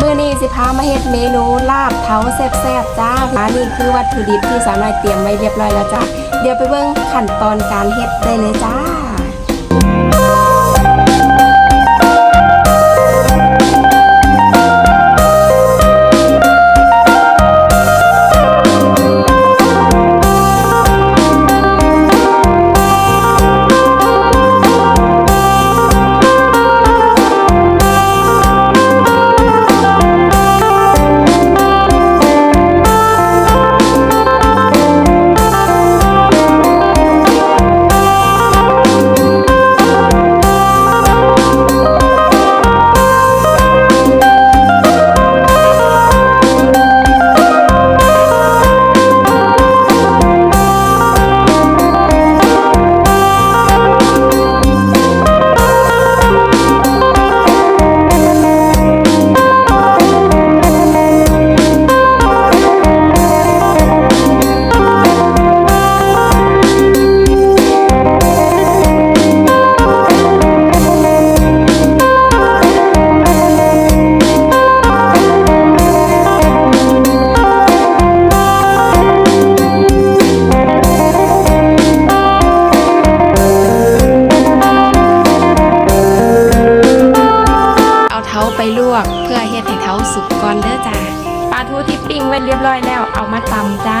มื่อนี้สิพามาเฮ็ดเมนูลาบเท้าแซ่บๆจ้าอันนี้คือวัตถุดิบที่สาวน้อยเตรียมไว้เรียบร้อยแล้วจ้าเดี๋ยวไปเบิ่งขั้นตอนการเฮ็ดได้เลยจ้า ไปลวก เพื่อเฮ็ดให้เท้าสุกก่อนเด้อจ้าปลาทูที่ปิ้งไว้เรียบร้อยแล้วเอามาตำจ้า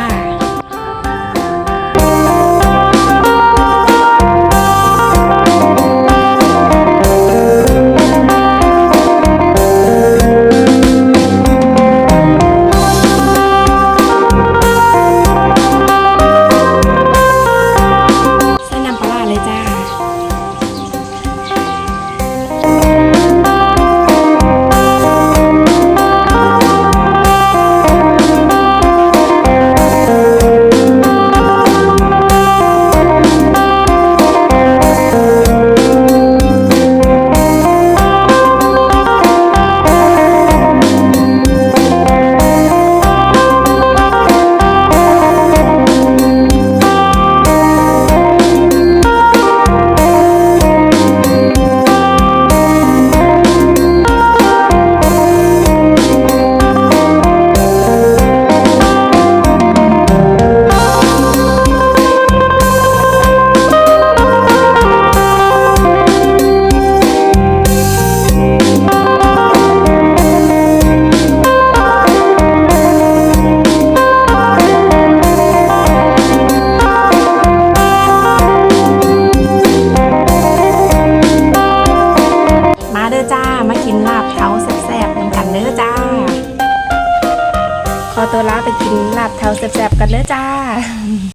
ลาไปกินลาบเท้าแซ่บๆกันเด้อจ้า